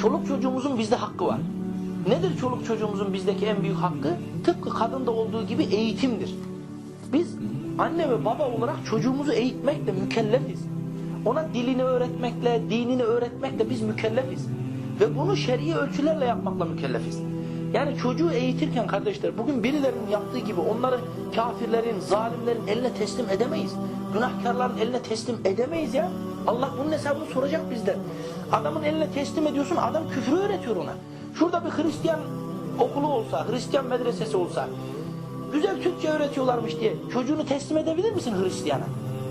Çoluk çocuğumuzun bizde hakkı var. Nedir çoluk çocuğumuzun bizdeki en büyük hakkı? Tıpkı kadında olduğu gibi eğitimdir. Biz anne ve baba olarak çocuğumuzu eğitmekle mükellefiz. Ona dilini öğretmekle, dinini öğretmekle biz mükellefiz. Ve bunu şer'i ölçülerle yapmakla mükellefiz. Yani çocuğu eğitirken kardeşler bugün birilerinin yaptığı gibi onları kafirlerin, zalimlerin eline teslim edemeyiz. Günahkarların eline teslim edemeyiz ya. Allah bunun hesabını soracak bizden. Adamın eline teslim ediyorsun, adam küfrü öğretiyor ona. Şurada bir Hristiyan okulu olsa, Hristiyan medresesi olsa, güzel Türkçe öğretiyorlarmış diye çocuğunu teslim edebilir misin Hristiyana?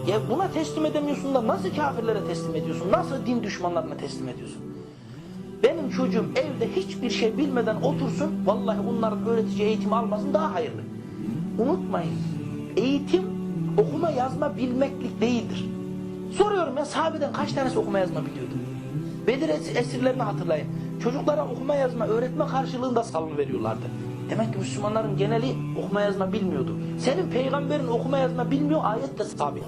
Ya buna teslim edemiyorsun da nasıl kafirlere teslim ediyorsun? Nasıl din düşmanlarına teslim ediyorsun? Benim çocuğum evde hiçbir şey bilmeden otursun, vallahi bunların öğretici eğitimi almasın daha hayırlı. Unutmayın, eğitim okuma yazma bilmeklik değildir. Soruyorum ya sahabeden kaç tanesi okuma yazma biliyordu? Bedir es- esirlerini hatırlayın. Çocuklara okuma yazma öğretme karşılığında salın veriyorlardı. Demek ki Müslümanların geneli okuma yazma bilmiyordu. Senin peygamberin okuma yazma bilmiyor ayet de sabit.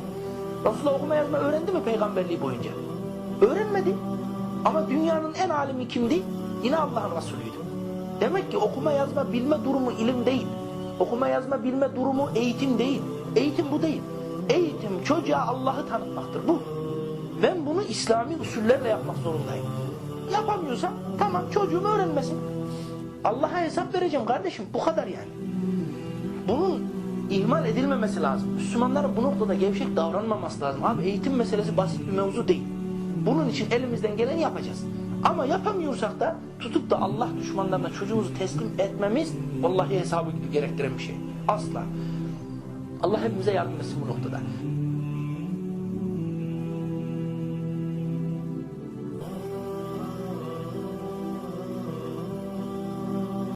Resulullah okuma yazma öğrendi mi peygamberliği boyunca? Öğrenmedi. Ama dünyanın en alimi kimdi? Yine Allah'ın Resulüydü. Demek ki okuma yazma bilme durumu ilim değil. Okuma yazma bilme durumu eğitim değil. Eğitim bu değil. Eğitim çocuğa Allah'ı tanıtmaktır. Bu. Ben bunu İslami usullerle yapmak zorundayım. Yapamıyorsam tamam çocuğum öğrenmesin. Allah'a hesap vereceğim kardeşim. Bu kadar yani. Bunun ihmal edilmemesi lazım. Müslümanların bu noktada gevşek davranmaması lazım. Abi eğitim meselesi basit bir mevzu değil. Bunun için elimizden geleni yapacağız. Ama yapamıyorsak da tutup da Allah düşmanlarına çocuğumuzu teslim etmemiz vallahi hesabı gerektiren bir şey. Asla. Allah hepimize yardım etsin bu noktada.